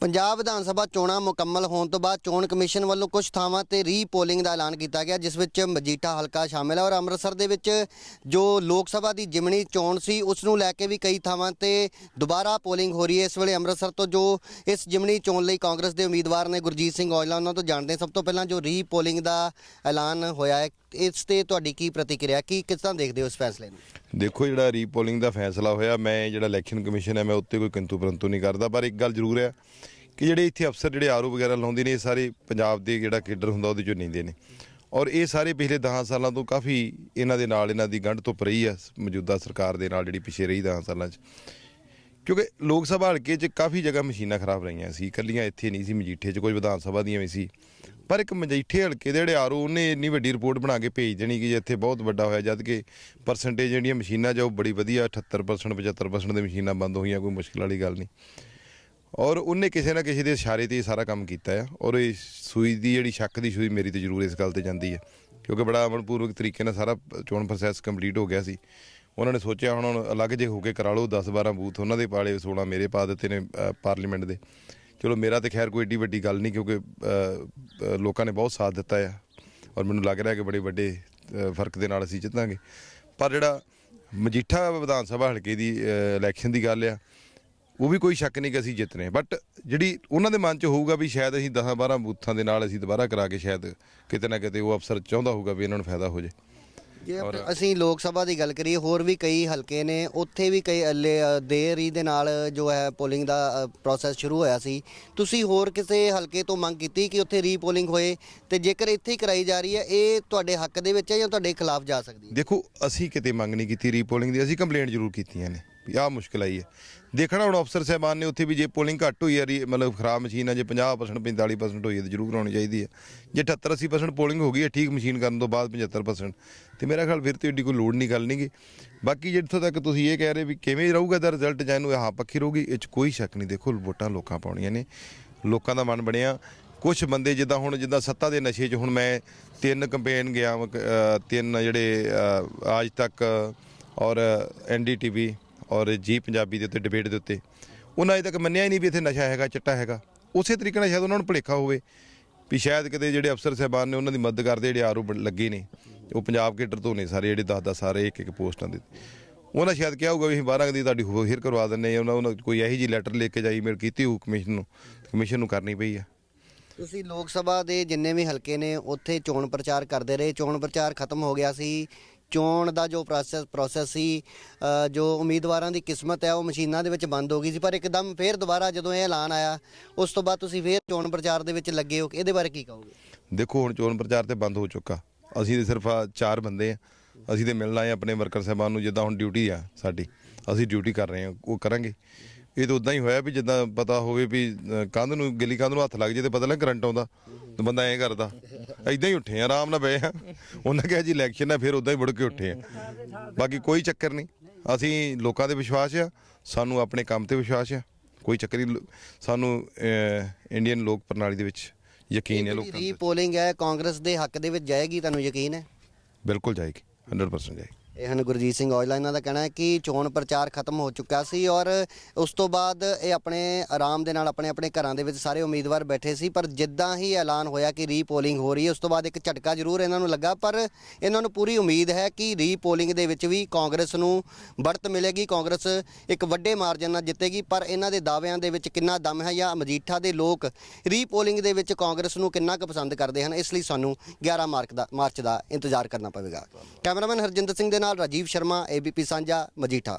ਪੰਜਾਬ ਵਿਧਾਨ ਸਭਾ ਚੋਣਾਂ ਮੁਕੰਮਲ ਹੋਣ ਤੋਂ ਬਾਅਦ ਚੋਣ ਕਮਿਸ਼ਨ ਵੱਲੋਂ ਕੁਝ ਥਾਵਾਂ ਤੇ ਰੀਪੋਲਿੰਗ ਦਾ ਐਲਾਨ ਕੀਤਾ ਗਿਆ, ਜਿਸ ਵਿੱਚ ਮਜੀਠਾ ਹਲਕਾ ਸ਼ਾਮਿਲ ਹੈ ਔਰ ਅੰਮ੍ਰਿਤਸਰ ਦੇ ਵਿੱਚ ਜੋ ਲੋਕ ਸਭਾ ਦੀ ਜਿਮਣੀ ਚੋਣ ਸੀ, ਉਸ ਨੂੰ ਲੈ ਕੇ ਵੀ ਕਈ ਥਾਵਾਂ ਤੇ ਦੁਬਾਰਾ ਪੋਲਿੰਗ ਹੋ ਰਹੀ ਹੈ। ਇਸ ਵੇਲੇ ਅੰਮ੍ਰਿਤਸਰ ਤੋਂ ਜੋ ਇਸ ਜਿਮਣੀ ਚੋਣ ਲਈ ਕਾਂਗਰਸ ਦੇ ਉਮੀਦਵਾਰ ਨੇ ਗੁਰਜੀਤ ਸਿੰਘ ਔਜਲਾ, ਉਹਨਾਂ ਤੋਂ ਜਾਣਦੇ ਸਭ ਤੋਂ ਪਹਿਲਾਂ ਜੋ ਰੀਪੋਲਿੰਗ ਦਾ ਐਲਾਨ ਹੋਇਆ ਹੈ, ਇਸ ਤੇ ਤੁਹਾਡੀ ਕੀ ਪ੍ਰਤੀਕਿਰਿਆ, ਕੀ ਕਿਸ ਤਰ੍ਹਾਂ ਦੇਖਦੇ ਹੋ ਇਸ ਫੈਸਲੇ ਨੂੰ? ਦੇਖੋ ਜਿਹੜਾ ਰੀਪੋਲਿੰਗ ਦਾ ਫੈਸਲਾ ਹੋਇਆ, ਮੈਂ ਜਿਹੜਾ ਇਲੈਕਸ਼ਨ ਕਮਿਸ਼ਨ ਹੈ, ਮੈਂ ਉੱਤੇ ਕੋਈ ਕਿੰਤੂ ਪਰੰਤੂ ਨਹੀਂ ਕਰਦਾ, ਪਰ ਇੱਕ ਗੱਲ ਜ਼ਰੂਰ ਹੈ ਕਿ ਜਿਹੜੇ ਇੱਥੇ ਅਫਸਰ ਜਿਹੜੇ ਆਰਓ ਵਗੈਰਾ ਲਾਉਂਦੇ ਨੇ, ਇਹ ਸਾਰੇ ਪੰਜਾਬ ਦੇ ਜਿਹੜਾ ਕੇਡਰ ਹੁੰਦਾ, ਉਹਦੇ ਚੋਂ ਨੀਂਦੇ ਨੇ। ਔਰ ਇਹ ਸਾਰੇ ਪਿਛਲੇ 10 ਸਾਲਾਂ ਤੋਂ ਕਾਫੀ ਇਹਨਾਂ ਦੇ ਨਾਲ ਇਹਨਾਂ ਦੀ ਗੰਢ ਤੋਂ ਰਹੀ ਆ ਮੌਜੂਦਾ ਸਰਕਾਰ ਦੇ ਨਾਲ ਜਿਹੜੀ ਪਿਛੇ ਰਹੀ 10 ਸਾਲਾਂ 'ਚ। ਕਿਉਂਕਿ ਲੋਕ ਸਭਾ ਹਲਕੇ 'ਚ ਕਾਫੀ ਜਗ੍ਹਾ ਮਸ਼ੀਨਾਂ ਖਰਾਬ ਰਹੀਆਂ ਸੀ, ਇਕੱਲੀਆਂ ਇੱਥੇ ਨਹੀਂ ਸੀ, ਮਜੀਠੇ 'ਚ, ਕੁਝ ਵਿਧਾਨ ਸਭਾ ਦੀਆਂ ਵੀ ਸੀ। ਪਰ ਇੱਕ ਮਜੀਠੇ ਹਲਕੇ ਦੇ ਜਿਹੜੇ ਆਰਓ, ਉਹਨੇ ਇੰਨੀ ਵੱਡੀ ਰਿਪੋਰਟ ਬਣਾ ਕੇ ਭੇਜ ਦੇਣੀ ਕਿ ਇੱਥੇ ਬਹੁਤ ਵੱਡਾ ਹੋਇਆ, ਜਦ ਕਿ ਪਰਸੈਂਟੇਜ ਜਿਹੜੀਆਂ ਮਸ਼ੀਨਾਂ, ਜੋ ਬੜੀ ਵਧੀਆ 78% 75% ਦੇ ਮਸ਼ੀਨਾਂ ਬੰਦ ਹੋਈਆਂ, ਕੋਈ ਮੁਸ਼ਕਿਲ ਵਾਲੀ ਗੱਲ ਨਹੀਂ। ਔਰ ਉਹਨੇ ਕਿਸੇ ਨਾ ਕਿਸੇ ਦੇ ਇਸ਼ਾਰੇ ਤੇ ਸਾਰਾ ਕੰਮ ਕੀਤਾ ਆ, ਔਰ ਇਹ ਸੂਈ ਦੀ ਜਿਹੜੀ ਸ਼ੱਕ ਦੀ ਸੂਈ ਮੇਰੀ ਤੇ ਜ਼ਰੂਰ ਇਸ ਗੱਲ ਤੇ ਜਾਂਦੀ ਹੈ ਕਿਉਂਕਿ ਬੜਾ ਅਮਨਪੂਰਵਕ ਤਰੀਕੇ ਨਾਲ ਸਾਰਾ ਚੋਣ ਪ੍ਰੋਸੈਸ ਕੰਪਲੀਟ ਹੋ ਗਿਆ ਸੀ। ਉਹਨਾਂ ਨੇ ਸੋਚਿਆ ਹੁਣ ਹੁਣ ਅਲੱਗ ਜੇ ਹੋ ਕੇ ਕਰਾ ਲਓ 10 12 ਬੂਥ ਉਹਨਾਂ ਦੇ ਪਾਲੇ 16 ਮੇਰੇ ਪਾ ਦਿੱਤੇ ਨੇ ਪਾਰਲੀਮੈਂਟ ਦੇ। ਚਲੋ ਮੇਰਾ ਤੇ ਖੈਰ ਕੋਈ ਏਡੀ ਵੱਡੀ ਗੱਲ ਨਹੀਂ ਕਿਉਂਕਿ ਲੋਕਾਂ ਨੇ ਬਹੁਤ ਸਾਥ ਦਿੱਤਾ ਆ ਔਰ ਮੈਨੂੰ ਲੱਗ ਰਿਹਾ ਕਿ ਬੜੇ ਵੱਡੇ ਫ਼ਰਕ ਦੇ ਨਾਲ ਅਸੀਂ ਜਿੱਤਾਂਗੇ। ਪਰ ਜਿਹੜਾ ਮਜੀਠਾ ਵਿਧਾਨ ਸਭਾ ਹਲਕੇ ਦੀ ਇਲੈਕਸ਼ਨ ਦੀ ਗੱਲ ਆ, ਉਹ ਵੀ ਕੋਈ ਸ਼ੱਕ ਨਹੀਂ ਕਿ ਅਸੀਂ ਜਿੱਤਨੇ ਬਟ ਜਿਹੜੀ ਉਹਨਾਂ ਦੇ ਮਨ 'ਚ ਹੋਊਗਾ ਵੀ ਸ਼ਾਇਦ ਅਸੀਂ 10 12 ਬੂਥਾਂ ਦੇ ਨਾਲ ਅਸੀਂ ਦੁਬਾਰਾ ਕਰਾ ਕੇ ਸ਼ਾਇਦ ਕਿਤੇ ਨਾ ਕਿਤੇ ਉਹ ਅਫਸਰ ਚਾਹੁੰਦਾ ਹੋਊਗਾ ਵੀ ਇਹਨਾਂ ਨੂੰ ਫਾਇਦਾ ਹੋ ਜੇ ਜੇ ਆਪਾਂ- ਅਸੀਂ ਲੋਕ ਸਭਾ ਦੀ ਗੱਲ ਕਰੀਏ ਹੋਰ ਵੀ ਕਈ ਹਲਕੇ ਨੇ ਉੱਥੇ ਵੀ ਕਈ ਅ, ਦੇਰੀ ਦੇ ਨਾਲ ਜੋ ਹੈ ਪੋਲਿੰਗ ਦਾ ਪ੍ਰੋਸੈਸ ਸ਼ੁਰੂ ਹੋਇਆ ਸੀ। ਤੁਸੀਂ ਹੋਰ ਕਿਸੇ ਹਲਕੇ ਤੋਂ ਮੰਗ ਕੀਤੀ ਕਿ ਉੱਥੇ ਰੀਪੋਲਿੰਗ ਹੋਏ? ਤੇ ਜੇਕਰ ਇੱਥੇ ਹੀ ਕਰਾਈ ਜਾ ਰਹੀ ਹੈ ਇਹ ਤੁਹਾਡੇ ਹੱਕ ਦੇ ਵਿੱਚ ਹੈ ਜਾਂ ਤੁਹਾਡੇ ਖਿਲਾਫ ਜਾ ਸਕਦੀ ਹੈ? ਦੇਖੋ ਅਸੀਂ ਕਿਤੇ ਮੰਗ ਨਹੀਂ ਕੀਤੀ ਰੀਪੋਲਿੰਗ ਦੀ ਅਸੀਂ ਕੰਪਲੇਂਟ ਜ਼ਰੂਰ ਕੀਤੀਆਂ ਨੇ। ਵੀ ਆਹ ਮੁਸ਼ਕਲ ਆਈ ਹੈ। ਦੇਖਣਾ ਹੁਣ ਅਫਸਰ ਸਾਹਿਬਾਨ ਨੇ, ਉੱਥੇ ਵੀ ਜੇ ਪੋਲਿੰਗ ਘੱਟ ਹੋਈ ਹੈ, ਰੀ- ਮਤਲਬ ਖਰਾਬ ਮਸ਼ੀਨ ਹੈ ਜੇ 50% 45% ਹੋਈ ਹੈ, ਤਾਂ ਜ਼ਰੂਰ ਕਰਾਉਣੀ ਚਾਹੀਦੀ ਹੈ। ਜੇ 78 80% ਪੋਲਿੰਗ ਹੋ ਗਈ ਹੈ, ਠੀਕ ਮਸ਼ੀਨ ਕਰਨ ਤੋਂ ਬਾਅਦ 75% ਤੇ ਮੇਰਾ ਖਿਆਲ ਫਿਰ ਤੇ ਏਡੀ ਕੋਈ ਲੋੜ ਨਹੀਂ, ਗੱਲ ਨਹੀਂਗੀ ਬਾਕੀ ਜਿੱਥੋਂ ਤੱਕ ਤੁਸੀਂ ਇਹ ਕਹਿ ਰਹੇ ਵੀ ਕਿਵੇਂ ਰਹੂਗਾ ਦਾ ਰਿਜ਼ਲਟ ਜਾਂ ਇਹਨੂੰ ਹਾਂ ਪੱਖੀ ਰਹੂਗੀ, ਇਹ 'ਚ ਕੋਈ ਸ਼ੱਕ ਨਹੀਂ। ਦੇਖੋ, ਵੋਟਾਂ ਲੋਕਾਂ ਪਾਉਣੀਆਂ ਨੇ। ਲੋਕਾਂ ਦਾ ਮਨ ਬਣਿਆ। ਕੁਝ ਬੰਦੇ ਜਿੱਦਾਂ ਹੁਣ, ਜਿੱਦਾਂ ਸੱਤਾ ਦੇ ਨਸ਼ੇ 'ਚ ਹੁਣ ਮੈਂ ਤਿੰਨ ਕੰਪੇਨ ਗਿਆ ਤਿੰਨ ਜਿਹੜੇ ਆਜ ਤੱਕ, ਔਰ ਐਨਡੀਟੀਵੀ ਔਰ ਜੀ ਪੰਜਾਬੀ ਦੇ ਉੱਤੇ ਡਿਬੇਟ ਦੇ ਉੱਤੇ। ਉਹਨਾਂ ਅਜੇ ਤੱਕ ਮੰਨਿਆ ਹੀ ਨਹੀਂ ਵੀ ਇੱਥੇ ਨਸ਼ਾ ਹੈਗਾ, ਚਿੱਟਾ ਹੈਗਾ। ਉਸੇ ਤਰੀਕੇ ਨਾਲ ਸ਼ਾਇਦ ਉਹਨਾਂ ਨੂੰ ਭੁਲੇਖਾ ਹੋਵੇ ਵੀ ਸ਼ਾਇਦ ਕਿਤੇ ਜਿਹੜੇ ਅਫਸਰ ਸਾਹਿਬਾਨ ਨੇ, ਉਹਨਾਂ ਦੀ ਮਦਦ ਕਰਦੇ ਜਿਹੜੇ ਆਰੋ ਲੱਗੇ ਨੇ। ਉਹ ਪੰਜਾਬ ਕੇਡਰ ਤੋਂ ਨੇ ਸਾਰੇ, ਜਿਹੜੇ 10 10 ਸਾਰੇ ਇੱਕ ਇੱਕ ਪੋਸਟਾਂ ਦੇ। ਉਹਨਾਂ ਸ਼ਾਇਦ ਕਿਹਾ ਹੋਊਗਾ ਵੀ ਅਸੀਂ 12 ਦੀ ਤੁਹਾਡੀ ਹੋਹਿਰ ਕਰਵਾ ਦਿੰਨੇ ਆ ਉਹਨਾਂ ਉਹਨਾਂ ਕੋਈ ਇਹੋ ਜੀ ਲੈਟਰ ਲੈ ਕੇ ਜਾਈ ਮੇਲ ਕੀਤੀ ਹੋਊ ਕਮਿਸ਼ਨ ਨੂੰ। ਕਮਿਸ਼ਨ ਨੂੰ ਕਰਨੀ ਪਈ ਆ। ਤੁਸੀਂ ਲੋਕ ਸਭਾ ਦੇ ਜਿੰਨੇ ਵੀ ਹਲਕੇ ਨੇ, ਉੱਥੇ ਚੋਣ ਪ੍ਰਚਾਰ ਕਰਦੇ ਰਹੇ। ਚੋਣ ਪ੍ਰਚਾਰ ਖਤਮ ਹੋ ਗਿਆ ਸੀ। ਚੋਣ ਦਾ ਜੋ ਪ੍ਰੋਸੈਸ ਪ੍ਰੋਸੈਸ ਸੀ ਜੋ ਉਮੀਦਵਾਰਾਂ ਦੀ ਕਿਸਮਤ ਹੈ, ਉਹ ਮਸ਼ੀਨਾਂ ਦੇ ਵਿੱਚ ਬੰਦ ਹੋ ਗਈ ਸੀ। ਪਰ ਇੱਕਦਮ ਫੇਰ ਦੁਬਾਰਾ ਜਦੋਂ ਇਹ ਐਲਾਨ ਆਇਆ, ਉਸ ਤੋਂ ਬਾਅਦ ਤੁਸੀਂ ਫੇਰ ਚੋਣ ਪ੍ਰਚਾਰ ਦੇ ਵਿੱਚ ਲੱਗੇ ਹੋ। ਇਹਦੇ ਬਾਰੇ ਕੀ ਕਹੋਗੇ? ਦੇਖੋ, ਹੁਣ ਚੋਣ ਪ੍ਰਚਾਰ ਤੇ ਬੰਦ ਹੋ ਚੁੱਕਾ। ਅਸੀਂ ਤੇ ਸਿਰਫ ਚਾਰ ਬੰਦੇ ਆ। ਅਸੀਂ ਤੇ ਮਿਲਣ ਆਏ ਆਪਣੇ ਵਰਕਰ ਸਾਹਿਬਾਨ ਨੂੰ, ਜਿੱਦਾਂ ਹੁਣ ਡਿਊਟੀ ਆ ਸਾਡੀ। ਅਸੀਂ ਡਿਊਟੀ ਕਰ ਰਹੇ ਹਾਂ, ਉਹ ਕਰਾਂਗੇ। ਇਹ ਤਾਂ ਉਦਾਂ ਹੀ ਹੋਇਆ ਵੀ ਜਿੱਦਾਂ ਪਤਾ ਹੋਵੇ ਵੀ ਕੰਧ ਨੂੰ, ਗਿੱਲੀ ਕੰਧ ਨੂੰ ਹੱਥ ਲੱਗ ਜੇ ਤੇ ਪਤਾ ਲੱਗ, ਕਰੰਟ ਆਉਂਦਾ। ਤੇ ਬੰਦਾ ਐਂ ਕਰਦਾ ਐਦਾਂ ਹੀ ਉੱਠੇ ਆ ਆਰਾਮ ਨਾਲ ਬਏ ਆ। ਉਹਨਾਂ ਕਿਹਾ ਜੀ ਇਲੈਕਸ਼ਨ ਹੈ ਫਿਰ ਉਦਾਂ ਹੀ ਮੁੜ ਕੇ ਉੱਠੇ ਆ। ਬਾਕੀ ਕੋਈ ਚੱਕਰ ਨਹੀਂ। ਅਸੀਂ ਲੋਕਾਂ ਦੇ ਵਿਸ਼ਵਾਸ ਆ ਸਾਨੂੰ ਆਪਣੇ ਕੰਮ ਤੇ ਵਿਸ਼ਵਾਸ ਆ। ਕੋਈ ਚੱਕਰ ਨਹੀਂ ਸਾਨੂੰ ਇੰਡੀਅਨ ਲੋਕ ਪ੍ਰਣਾਲੀ ਦੇ ਵਿੱਚ ਯਕੀਨ ਹੈ ਲੋਕਾਂ ਤੇ ਰੀਪੋਲਿੰਗ ਹੈ ਕਾਂਗਰਸ ਦੇ ਹੱਕ ਦੇ ਵਿੱਚ ਜਾਏਗੀ ਤੁਹਾਨੂੰ ਯਕੀਨ ਹੈ? ਬਿਲਕੁਲ ਜਾਏਗੀ 100% ਜਾਏਗੀ। ਇਹ ਹਨ ਗੁਰਜੀਤ ਸਿੰਘ ਔਜਲਾ। ਇਹਨਾਂ ਦਾ ਕਹਿਣਾ ਹੈ ਕਿ ਚੋਣ ਪ੍ਰਚਾਰ ਖਤਮ ਹੋ ਚੁੱਕਾ ਸੀ ਔਰ ਉਸ ਤੋਂ ਬਾਅਦ ਇਹ ਆਪਣੇ ਆਰਾਮ ਦੇ ਨਾਲ ਆਪਣੇ ਆਪਣੇ ਘਰਾਂ ਦੇ ਵਿੱਚ ਸਾਰੇ ਉਮੀਦਵਾਰ ਬੈਠੇ ਸੀ, ਪਰ ਜਿੱਦਾਂ ਹੀ ਐਲਾਨ ਹੋਇਆ ਕਿ ਰੀਪੋਲਿੰਗ ਹੋ ਰਹੀ ਹੈ, ਉਸ ਤੋਂ ਬਾਅਦ ਇੱਕ ਝਟਕਾ ਜ਼ਰੂਰ ਇਹਨਾਂ ਨੂੰ ਲੱਗਾ, ਪਰ ਇਹਨਾਂ ਨੂੰ ਪੂਰੀ ਉਮੀਦ ਹੈ ਕਿ ਰੀਪੋਲਿੰਗ ਦੇ ਵਿੱਚ ਵੀ ਕਾਂਗਰਸ ਨੂੰ ਬੜਤ ਮਿਲੇਗੀ। ਕਾਂਗਰਸ ਇੱਕ ਵੱਡੇ ਮਾਰਜਨ ਨਾਲ ਜਿੱਤੇਗੀ, ਪਰ ਇਹਨਾਂ ਦੇ ਦਾਅਵਿਆਂ ਦੇ ਵਿੱਚ ਕਿੰਨਾ ਦਮ ਹੈ ਜਾਂ ਮਜੀਠਾ ਦੇ ਲੋਕ ਰੀਪੋਲਿੰਗ ਦੇ ਵਿੱਚ ਕਾਂਗਰਸ ਨੂੰ ਕਿੰਨਾ ਕੁ ਪਸੰਦ ਕਰਦੇ ਹਨ, ਇਸ ਲਈ ਸਾਨੂੰ 11 ਮਾਰਚ ਦਾ ਮਾਰਚ ਦਾ ਇੰਤਜ਼ਾਰ ਕਰਨਾ ਪਵੇਗਾ। ਕੈਮਰਾਮੈਨ ਹਰਜਿੰਦਰ ਸਿੰਘ ਦੇ ਨਾਲ ਨਾਲ ਰਾਜੀਵ ਸ਼ਰਮਾ ਏਬੀਪੀ ਸਾਂਝਾ ਮਜੀਠਾ।